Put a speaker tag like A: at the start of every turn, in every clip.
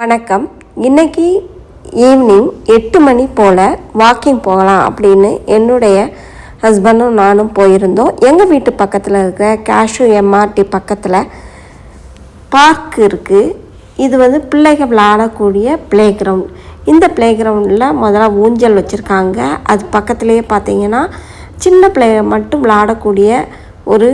A: வணக்கம். இன்னைக்கு ஈவினிங் எட்டு மணி போல் வாக்கிங் போகலாம் அப்படின்னு என்னுடைய ஹஸ்பண்டும் நானும் போயிருந்தோம். எங்கள் வீட்டு பக்கத்தில் இருக்கிற கேஷு எம்ஆர்டி பக்கத்தில் பார்க் இருக்குது இது வந்து பிள்ளைகள் விளையாடக்கூடிய ப்ளே கிரவுண்ட் இந்த ப்ளே கிரவுண்டில் முதல்ல ஊஞ்சல் வச்சுருக்காங்க. அது பக்கத்துலேயே பார்த்தீங்கன்னா சின்ன பிள்ளைகள் மட்டும் விளையாடக்கூடிய ஒரு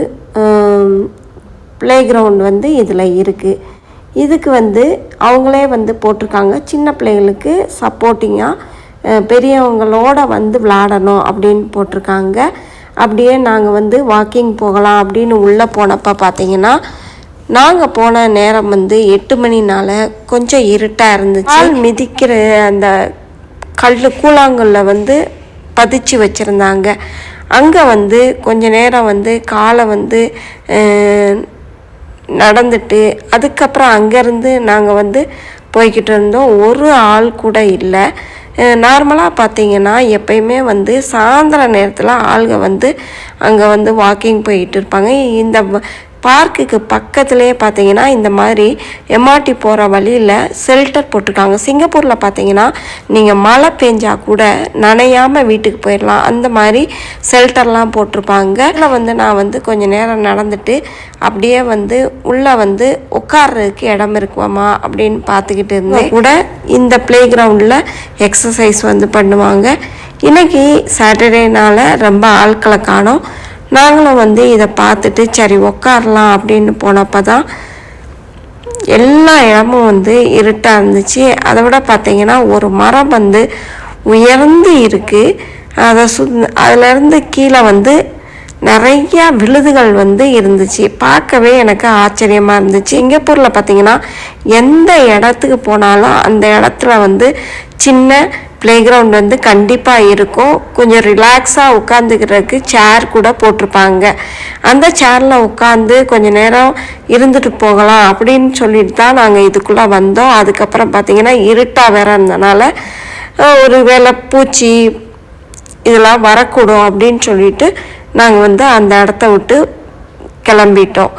A: ப்ளே கிரவுண்ட் வந்து இதில் இருக்குது இதுக்கு வந்து அவங்களே வந்து போட்டிருக்காங்க. சின்ன பிள்ளைகளுக்கு சப்போர்ட்டிங்காக பெரியவங்களோட வந்து விளாடணும் அப்படின்னு போட்டிருக்காங்க. அப்படியே நாங்கள் வந்து வாக்கிங் போகலாம் அப்படின்னு உள்ளே போனப்போ பார்த்தீங்கன்னா நாங்கள் போன நேரம் வந்து எட்டு மணினால கொஞ்சம் இருட்டாக இருந்துச்சு. கால் மிதிக்கிற அந்த கல் கூழாங்கல்ல வந்து பதிச்சு வச்சுருந்தாங்க. அங்கே வந்து கொஞ்ச நேரம் வந்து காலை வந்து நடந்துட்டு அதுக்கப்புறம் அங்கேருந்து நாங்கள் வந்து போய்கிட்டு இருந்தோம். ஒரு ஆள் கூட இல்லை. நார்மலாக பார்த்தீங்கன்னா எப்பயுமே வந்து சாயந்தர நேரத்தில் ஆளுங்க வந்து அங்கே வந்து வாக்கிங் போயிட்டு இருப்பாங்க. இந்த பார்க்குக்கு பக்கத்துலேயே பார்த்தீங்கன்னா இந்த மாதிரி எம்ஆர்டி போகிற வழியில் ஷெல்டர் போட்டிருக்காங்க. சிங்கப்பூரில் பார்த்தீங்கன்னா நீங்கள் மழை பெஞ்சா கூட நனையாமல் வீட்டுக்கு போயிடலாம். அந்த மாதிரி ஷெல்டர்லாம் போட்டிருப்பாங்க. அதில் வந்து நான் வந்து கொஞ்சம் நேரம் நடந்துட்டு அப்படியே வந்து உள்ளே வந்து உட்கார்றதுக்கு இடம் இருக்குமாமா அப்படின்னு பார்த்துக்கிட்டு இருந்தேன். கூட இந்த ப்ளே கிரவுண்டில் எக்ஸசைஸ் வந்து பண்ணுவாங்க. இன்றைக்கி சாட்டர்டேனால் ரொம்ப ஆட்களை காணும். நாங்களும் வந்து இதை பார்த்துட்டு சரி உட்காரலாம் அப்படின்னு போனப்போ தான் எல்லா இடமும் வந்து இருட்டாக இருந்துச்சு. அதை விட பார்த்தீங்கன்னா ஒரு மரம் வந்து உயர்ந்து இருக்குது அதை சு அதுலேருந்து கீழே வந்து நிறையா விழுதுகள் வந்து இருந்துச்சு. பார்க்கவே எனக்கு ஆச்சரியமாக இருந்துச்சு. சிங்கப்பூரில் பார்த்தீங்கன்னா எந்த இடத்துக்கு போனாலும் அந்த இடத்துல வந்து சின்ன ப்ளே கிரவுண்ட் வந்து கண்டிப்பாக இருக்கும். கொஞ்சம் ரிலாக்ஸாக உட்காந்துக்கிறதுக்கு சேர் கூட போட்டிருப்பாங்க. அந்த சேரில் உட்காந்து கொஞ்ச நேரம் இருந்துட்டு போகலாம் அப்படின்னு சொல்லிட்டு தான் நாங்கள் இதுக்குள்ளே வந்தோம். அதுக்கப்புறம் பார்த்தீங்கன்னா இருட்டாக வேற இருந்தனால ஒரு வேளை பூச்சி இதெல்லாம் வரக்கூடும் அப்படின்னு சொல்லிட்டு நாங்கள் வந்து அந்த இடத்த விட்டு கிளம்பிட்டோம்.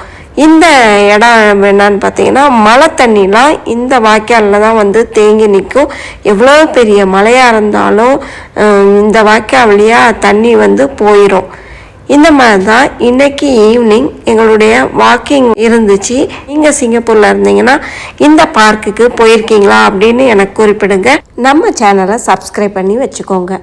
A: இந்த இடம் என்னன்னு பார்த்தீங்கன்னா மழை தண்ணிலாம் இந்த வாய்க்காலில் தான் வந்து தேங்கி நிற்கும். எவ்வளோ பெரிய மழையாக இருந்தாலும் இந்த வாய்க்கால் வழியாக தண்ணி வந்து போயிடும் இந்த மாதிரி தான் இன்னைக்கு ஈவினிங் எங்களுடைய வாக்கிங் இருந்துச்சு. நீங்கள் சிங்கப்பூரில் இருந்தீங்கன்னா இந்த பார்க்குக்கு போயிருக்கீங்களா அப்படின்னு எனக்கு குறிப்பிடுங்க. நம்ம சேனலை சப்ஸ்கிரைப் பண்ணி வச்சுக்கோங்க.